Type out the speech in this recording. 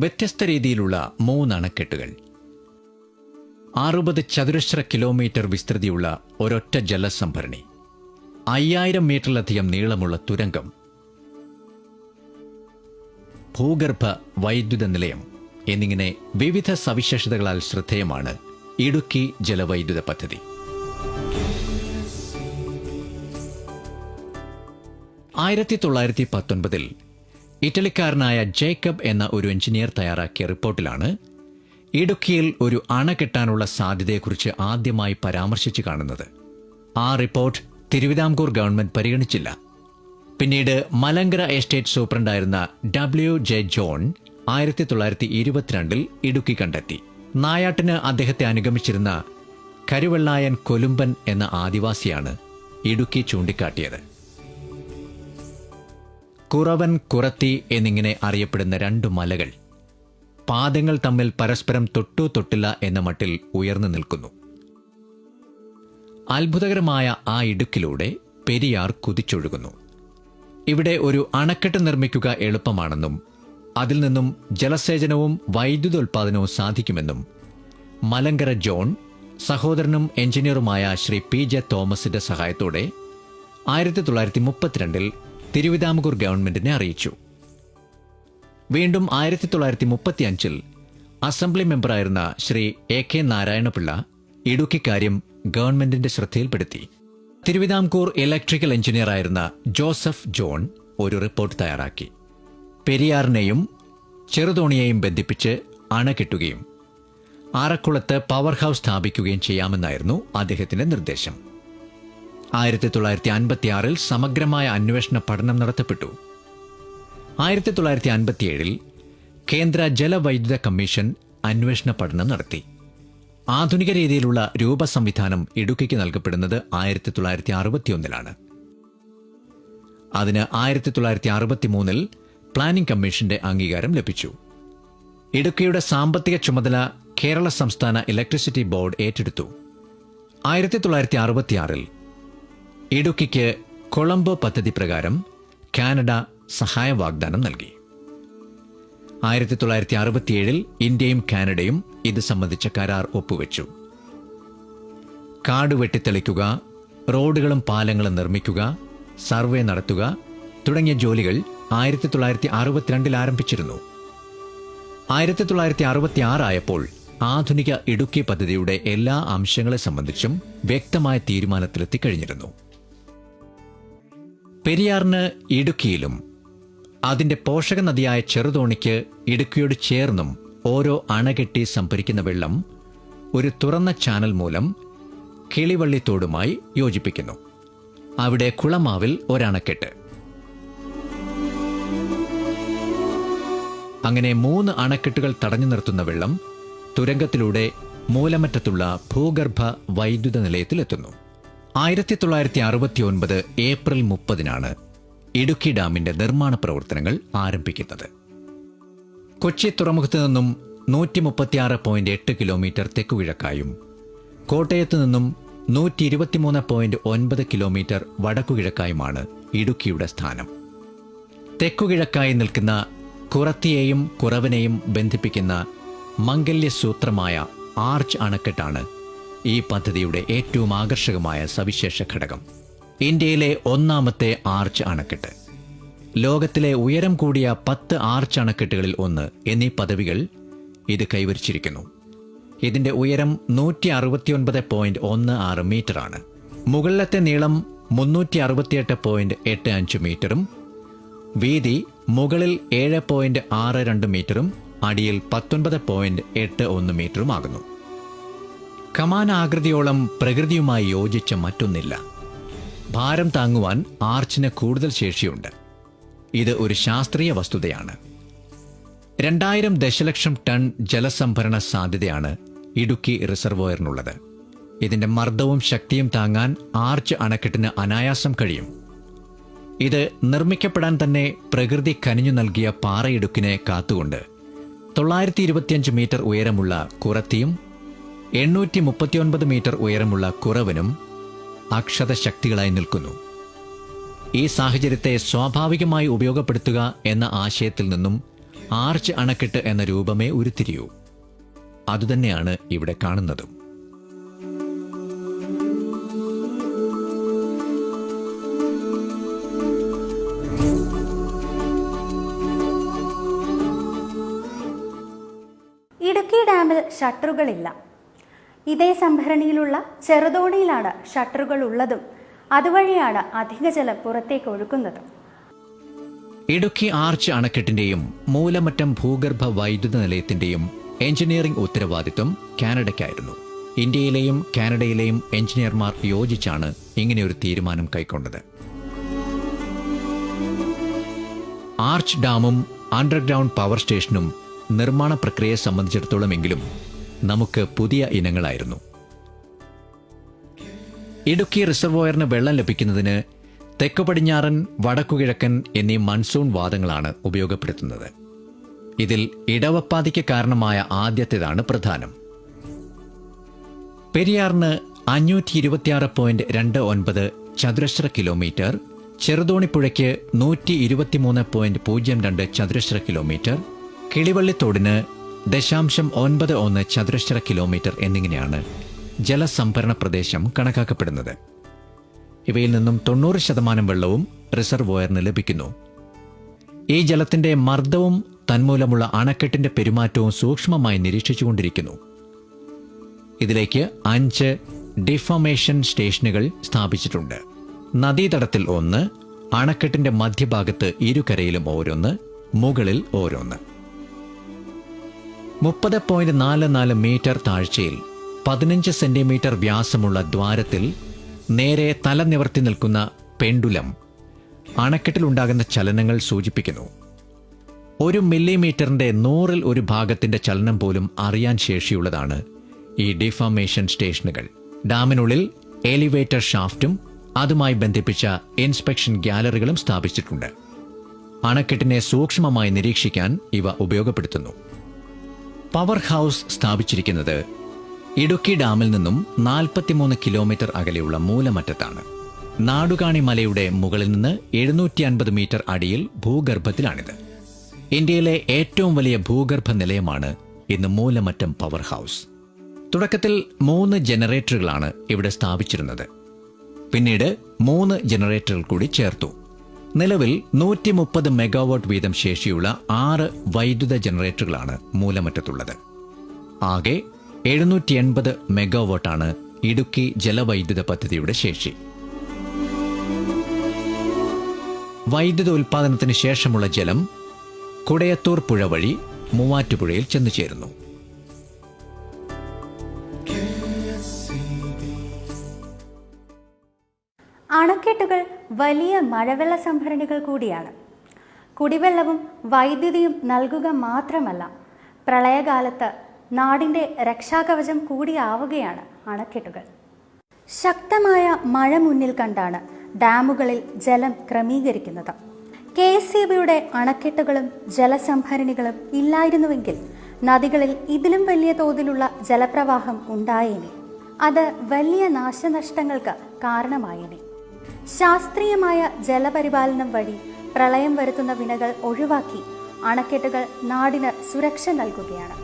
വ്യത്യസ്ത രീതിയിലുള്ള മൂന്ന് അണക്കെട്ടുകൾ. അറുപത് ചതുരശ്ര കിലോമീറ്റർ വിസ്തൃതിയുള്ള ഒരൊറ്റ ജലസംഭരണി. അയ്യായിരം മീറ്ററിലധികം നീളമുള്ള തുരങ്കം. ഭൂഗർഭ വൈദ്യുത നിലയം എന്നിങ്ങനെ വിവിധ സവിശേഷതകളാൽ ശ്രദ്ധേയമാണ് ഇടുക്കി ജലവൈദ്യുത പദ്ധതി. ആയിരത്തി തൊള്ളായിരത്തി പത്തൊൻപതിൽ ഇറ്റലിക്കാരനായ ജേക്കബ് എന്ന ഒരു എഞ്ചിനീയർ തയ്യാറാക്കിയ റിപ്പോർട്ടിലാണ് ഇടുക്കിയിൽ ഒരു അണ കെട്ടാനുള്ള സാധ്യതയെക്കുറിച്ച് ആദ്യമായി പരാമർശിച്ചു കാണുന്നത്. ആ റിപ്പോർട്ട് തിരുവിതാംകൂർ ഗവൺമെന്റ് പരിഗണിച്ചില്ല. പിന്നീട് മലങ്കര എസ്റ്റേറ്റ് സൂപ്രണ്ടായിരുന്ന ഡബ്ല്യു ജെ ജോൺ ആയിരത്തി തൊള്ളായിരത്തി ഇരുപത്തിരണ്ടിൽ ഇടുക്കി കണ്ടെത്തി. നായാട്ടിന് അദ്ദേഹത്തെ അനുഗമിച്ചിരുന്ന കരുവെള്ളായൻ കൊലുമ്പൻ എന്ന ആദിവാസിയാണ് ഇടുക്കി ചൂണ്ടിക്കാട്ടിയത്. കുറവൻ കുറത്തി എന്നിങ്ങനെ അറിയപ്പെടുന്ന രണ്ടു മലകൾ പാദങ്ങൾ തമ്മിൽ പരസ്പരം തൊട്ടു തൊട്ടില്ല എന്ന മട്ടിൽ ഉയർന്നു നിൽക്കുന്നു. അത്ഭുതകരമായ ആ ഇടുക്കിലൂടെ പെരിയാർ കുതിച്ചൊഴുകുന്നു. ഇവിടെ ഒരു അണക്കെട്ട് നിർമ്മിക്കുക എളുപ്പമാണെന്നും അതിൽ നിന്നും ജലസേചനവും വൈദ്യുതോൽപാദനവും സാധിക്കുമെന്നും മലങ്കര ജോൺ സഹോദരനും എഞ്ചിനീയറുമായ ശ്രീ പി ജെ തോമസിന്റെ സഹായത്തോടെ ആയിരത്തി തൊള്ളായിരത്തി മുപ്പത്തിരണ്ടിൽ തിരുവിതാംകൂർ ഗവൺമെന്റിനെ അറിയിച്ചു. വീണ്ടും ആയിരത്തി തൊള്ളായിരത്തി മുപ്പത്തിയഞ്ചിൽ അസംബ്ലി മെമ്പറായിരുന്ന ശ്രീ എ കെ നാരായണപിള്ള ഇടുക്കി കാര്യം ഗവൺമെന്റിന്റെ ശ്രദ്ധയിൽപ്പെടുത്തി. തിരുവിതാംകൂർ ഇലക്ട്രിക്കൽ എഞ്ചിനീയറായിരുന്ന ജോസഫ് ജോൺ ഒരു റിപ്പോർട്ട് തയ്യാറാക്കി. പെരിയാറിനെയും ചെറുതോണിയെയും ബന്ധിപ്പിച്ച് അണ കെട്ടുകയും ആറക്കുളത്ത് പവർ ഹൗസ് സ്ഥാപിക്കുകയും ചെയ്യാമെന്നായിരുന്നു അദ്ദേഹത്തിന്റെ നിർദ്ദേശം. ആയിരത്തി തൊള്ളായിരത്തി അൻപത്തിയാറിൽ സമഗ്രമായ അന്വേഷണ പഠനം നടത്തപ്പെട്ടു. ആയിരത്തി തൊള്ളായിരത്തി അൻപത്തിയേഴിൽ കേന്ദ്ര ജലവൈദ്യുത കമ്മീഷൻ അന്വേഷണ പഠനം നടത്തി. ആധുനിക രീതിയിലുള്ള രൂപ സംവിധാനം ഇടുക്കിക്ക് നൽകപ്പെടുന്നത് ആയിരത്തി തൊള്ളായിരത്തി അറുപത്തിയൊന്നിലാണ് അതിന് ആയിരത്തി തൊള്ളായിരത്തി അറുപത്തി മൂന്നിൽ പ്ലാനിംഗ് കമ്മീഷന്റെ അംഗീകാരം ലഭിച്ചു. ഇടുക്കിയുടെ സാമ്പത്തിക ചുമതല കേരള സംസ്ഥാന ഇലക്ട്രിസിറ്റി ബോർഡ് ഏറ്റെടുത്തു. ആയിരത്തി തൊള്ളായിരത്തി അറുപത്തിയാറിൽ ഇടുക്കിക്ക് കൊളംബോ പദ്ധതി പ്രകാരം കാനഡ സഹായ വാഗ്ദാനം നൽകി. ആയിരത്തി തൊള്ളായിരത്തി അറുപത്തിയേഴിൽ ഇന്ത്യയും കാനഡയും ഇത് സംബന്ധിച്ച കരാർ ഒപ്പുവെച്ചു. കാട് വെട്ടിത്തെളിക്കുക റോഡുകളും പാലങ്ങളും നിർമ്മിക്കുക സർവേ നടത്തുക തുടങ്ങിയ ജോലികൾ ആയിരത്തി തൊള്ളായിരത്തി അറുപത്തിരണ്ടിൽ ആരംഭിച്ചിരുന്നു. ആയിരത്തി തൊള്ളായിരത്തി അറുപത്തി ആറായപ്പോൾ ആധുനിക ഇടുക്കി പദ്ധതിയുടെ എല്ലാ അംശങ്ങളെ സംബന്ധിച്ചും വ്യക്തമായ തീരുമാനത്തിലെത്തിക്കഴിഞ്ഞിരുന്നു. പെരിയാറിന് ഇടുക്കിയിലും അതിന്റെ പോഷക നദിയായ ചെറുതോണിക്ക് ഇടുക്കിയോട് ചേർന്നും ഓരോ അണകെട്ടി സംഭരിക്കുന്ന വെള്ളം ഒരു തുറന്ന ചാനൽ മൂലം കിളിവള്ളിത്തോടുമായി യോജിപ്പിക്കുന്നു. അവിടെ കുളമാവിൽ ഒരണക്കെട്ട്. അങ്ങനെ മൂന്ന് അണക്കെട്ടുകൾ തടഞ്ഞു നിർത്തുന്ന വെള്ളം തുരങ്കത്തിലൂടെ മൂലമറ്റത്തുള്ള ഭൂഗർഭ വൈദ്യുത നിലയത്തിലെത്തുന്നു. ആയിരത്തി തൊള്ളായിരത്തി അറുപത്തി ഒൻപത് ഏപ്രിൽ മുപ്പതിനാണ് ഇടുക്കി ഡാമിന്റെ നിർമ്മാണ പ്രവർത്തനങ്ങൾ ആരംഭിക്കുന്നത്. കൊച്ചി തുറമുഖത്ത് നിന്നും നൂറ്റി മുപ്പത്തിയാറ് പോയിന്റ് എട്ട് കിലോമീറ്റർ തെക്കുകിഴക്കായും കോട്ടയത്ത് നിന്നും നൂറ്റി ഇരുപത്തിമൂന്ന് പോയിന്റ് ഒൻപത് കിലോമീറ്റർ വടക്കുകിഴക്കായുമാണ് ഇടുക്കിയുടെ സ്ഥാനം. തെക്കു കിഴക്കായി നിൽക്കുന്ന കുറത്തിയെയും കുറവനെയും ബന്ധിപ്പിക്കുന്ന മംഗല്യസൂത്രമായ ആർച്ച് അണക്കെട്ടാണ് ഈ പദ്ധതിയുടെ ഏറ്റവും ആകർഷകമായ സവിശേഷ ഘടകം. ഇന്ത്യയിലെ ഒന്നാമത്തെ ആർച്ച് അണക്കെട്ട്. ലോകത്തിലെ ഉയരം കൂടിയ പത്ത് ആർച്ച് അണക്കെട്ടുകളിൽ ഒന്ന് എന്നീ പദവികൾ ഇത് കൈവരിച്ചിരിക്കുന്നു. ഇതിന്റെ ഉയരം നൂറ്റി അറുപത്തിയൊൻപത് പോയിന്റ് ഒന്ന് ആറ് മീറ്ററാണ്. മുകളിലത്തെ നീളം മുന്നൂറ്റി അറുപത്തിയെട്ട് പോയിന്റ് എട്ട് അഞ്ച് മീറ്ററും വീതി മുകളിൽ ഏഴ് പോയിന്റ് ആറ് രണ്ട് മീറ്ററും അടിയിൽ പത്തൊൻപത് പോയിന്റ് എട്ട് ഒന്ന് മീറ്ററുമാകുന്നു കമാന ആകൃതിയോളം പ്രകൃതിയുമായി യോജിച്ച മറ്റൊന്നില്ല. ഭാരം താങ്ങുവാൻ ആർച്ചിന് കൂടുതൽ ശേഷിയുണ്ട്. ഇത് ഒരു ശാസ്ത്രീയ വസ്തുതയാണ്. രണ്ടായിരം ദശലക്ഷം ടൺ ജലസംഭരണ സാധ്യതയാണ് ഇടുക്കി റിസർവോയറിനുള്ളത്. ഇതിന്റെ മർദ്ദവും ശക്തിയും താങ്ങാൻ ആർച്ച് അണക്കെട്ടിന് അനായാസം കഴിയും. ഇത് നിർമ്മിക്കപ്പെടാൻ തന്നെ പ്രകൃതി കനിഞ്ഞു നൽകിയ പാറയിടുക്കിനെ കാത്തുകൊണ്ട് തൊള്ളായിരത്തി ഇരുപത്തിയഞ്ച് മീറ്റർ ഉയരമുള്ള കുറത്തിയും എണ്ണൂറ്റി മുപ്പത്തിയൊൻപത് മീറ്റർ ഉയരമുള്ള കുറവനും അക്ഷത ശക്തികളായി നിൽക്കുന്നു. ഈ സാഹചര്യത്തെ സ്വാഭാവികമായി ഉപയോഗപ്പെടുത്തുക എന്ന ആശയത്തിൽ നിന്നും ആർച്ച് അണക്കെട്ട് എന്ന രൂപമേ ഉരുത്തിരിയൂ. അതുതന്നെയാണ് ഇവിടെ കാണുന്നതും. ഇടുക്കി ഡാമിൽ ഷട്ടറുകളില്ല. ഇതേ സംഭരണിയിലുള്ള ചെറുതോണിയിലാണ് ഷട്ടറുകൾ ഉള്ളതും അതുവഴിയാണ് അധിക ജലം പുറത്തേക്ക് ഒഴുക്കുന്നതും ഇടുക്കി ആർച്ച് അണക്കെട്ടിന്റെയും മൂലമറ്റം ഭൂഗർഭ വൈദ്യുത നിലയത്തിന്റെയും എഞ്ചിനീയറിംഗ് ഉത്തരവാദിത്വം കാനഡയ്ക്കായിരുന്നു. ഇന്ത്യയിലെയും കാനഡയിലെയും എഞ്ചിനീയർമാർ യോജിച്ചാണ് ഇങ്ങനെയൊരു തീരുമാനം കൈക്കൊണ്ടത്. ആർച്ച് ഡാമും അണ്ടർഗ്രൗണ്ട് പവർ സ്റ്റേഷനും നിർമ്മാണ പ്രക്രിയയെ സംബന്ധിച്ചിടത്തോളമെങ്കിലും നമുക്ക് പുതിയ ഇനങ്ങളായിരുന്നു. ഇടുക്കി റിസർവോയറിന് വെള്ളം ലഭിക്കുന്നതിന് തെക്കു പടിഞ്ഞാറൻ വടക്കുകിഴക്കൻ എന്നീ മൺസൂൺ വാദങ്ങളാണ് ഉപയോഗപ്പെടുത്തുന്നത്. ഇതിൽ ഇടവപ്പാതിക്ക് കാരണമായ ആദ്യത്തേതാണ് പ്രധാനം. പെരിയാറിന് അഞ്ഞൂറ്റി ഇരുപത്തിയാറ് പോയിന്റ് രണ്ട് ഒൻപത് ചതുരശ്ര കിലോമീറ്റർ ചെറുതോണിപ്പുഴയ്ക്ക് നൂറ്റി ഇരുപത്തിമൂന്ന് പോയിന്റ് പൂജ്യം രണ്ട് ചതുരശ്ര കിലോമീറ്റർ കിളിവള്ളിത്തോടിന് ദശാംശം ഒൻപത് ഒന്ന് ചതുരശ്ര കിലോമീറ്റർ എന്നിങ്ങനെയാണ് ജലസംഭരണ പ്രദേശം കണക്കാക്കപ്പെടുന്നത്. ഇവയിൽ നിന്നും തൊണ്ണൂറ് ശതമാനം വെള്ളവും റിസർവോയറിന് ലഭിക്കുന്നു. ഈ ജലത്തിന്റെ മർദ്ദവും തന്മൂലമുള്ള അണക്കെട്ടിന്റെ പെരുമാറ്റവും സൂക്ഷ്മമായി നിരീക്ഷിച്ചുകൊണ്ടിരിക്കുന്നു. ഇതിലേക്ക് അഞ്ച് ഡിഫമേഷൻ സ്റ്റേഷനുകൾ സ്ഥാപിച്ചിട്ടുണ്ട്. നദീതടത്തിൽ ഒന്ന് അണക്കെട്ടിന്റെ മധ്യഭാഗത്ത് ഇരുകരയിലും ഓരോന്ന് മുകളിൽ ഓരോന്ന്. മുപ്പത് പോയിന്റ് നാല് നാല് മീറ്റർ താഴ്ചയിൽ പതിനഞ്ച് സെന്റിമീറ്റർ വ്യാസമുള്ള ദ്വാരത്തിൽ നേരെ തല നിവർത്തി നിൽക്കുന്ന പെണ്ടുലം അണക്കെട്ടിലുണ്ടാകുന്ന ചലനങ്ങൾ സൂചിപ്പിക്കുന്നു. ഒരു മില്ലിമീറ്ററിന്റെ നൂറിൽ ഒരു ഭാഗത്തിന്റെ ചലനം പോലും അറിയാൻ ശേഷിയുള്ളതാണ് ഈ ഡിഫോമേഷൻ സ്റ്റേഷനുകൾ. ഡാമിനുള്ളിൽ എലിവേറ്റർ ഷാഫ്റ്റും അതുമായി ബന്ധിപ്പിച്ച ഇൻസ്പെക്ഷൻ ഗ്യാലറികളും സ്ഥാപിച്ചിട്ടുണ്ട്. അണക്കെട്ടിനെ സൂക്ഷ്മമായി നിരീക്ഷിക്കാൻ ഇവ ഉപയോഗപ്പെടുത്തുന്നു. പവർ ഹൗസ് സ്ഥാപിച്ചിരിക്കുന്നത് ഇടുക്കി ഡാമിൽ നിന്നും 43 കിലോമീറ്റർ അകലെയുള്ള മൂലമറ്റത്താണ്. നാടുകാണി മലയുടെ മുകളിൽ നിന്ന് എഴുന്നൂറ്റി അൻപത് മീറ്റർ അടിയിൽ ഭൂഗർഭത്തിലാണിത്. ഇന്ത്യയിലെ ഏറ്റവും വലിയ ഭൂഗർഭ നിലയമാണ് ഇന്ന് മൂലമറ്റം പവർ ഹൗസ്. തുടക്കത്തിൽ മൂന്ന് ജനറേറ്ററുകളാണ് ഇവിടെ സ്ഥാപിച്ചിരുന്നത്. പിന്നീട് മൂന്ന് ജനറേറ്ററുകൾ കൂടി ചേർത്തു. നിലവിൽ നൂറ്റി മുപ്പത് മെഗാവാട്ട് വീതം ശേഷിയുള്ള ആറ് വൈദ്യുത ജനറേറ്ററുകളാണ് മൂലമറ്റത്തുള്ളത്. ആകെ എഴുന്നൂറ്റി എൺപത് മെഗാവാട്ടാണ് ഇടുക്കി ജലവൈദ്യുത പദ്ധതിയുടെ ശേഷി. വൈദ്യുത ഉൽപാദനത്തിന് ശേഷമുള്ള ജലം കുടയത്തൂർ പുഴ വഴി മൂവാറ്റുപുഴയിൽ ചെന്നു ചേരുന്നു അണക്കെട്ടുകൾ വലിയ മഴവെള്ള സംഭരണികൾ കൂടിയാണ്. കുടിവെള്ളവും വൈദ്യുതിയും നൽകുക മാത്രമല്ല പ്രളയകാലത്ത് നാടിന്റെ രക്ഷാകവചം കൂടിയാവുകയാണ് അണക്കെട്ടുകൾ. ശക്തമായ മഴ മുന്നിൽ കണ്ടാണ് ഡാമുകളിൽ ജലം ക്രമീകരിക്കുന്നത്. കെ എസ് സി ബിയുടെ അണക്കെട്ടുകളും ജലസംഭരണികളും ഇല്ലായിരുന്നുവെങ്കിൽ നദികളിൽ ഇതിലും വലിയ തോതിലുള്ള ജലപ്രവാഹം ഉണ്ടായേനെ. അത് വലിയ നാശനഷ്ടങ്ങൾക്ക് കാരണമായേനെ. ശാസ്ത്രീയമായ ജലപരിപാലനം വഴി പ്രളയം വരുത്തുന്ന വിനകൾ ഒഴിവാക്കി അണക്കെട്ടുകൾ നാടിന് സുരക്ഷ നൽകുകയാണ്.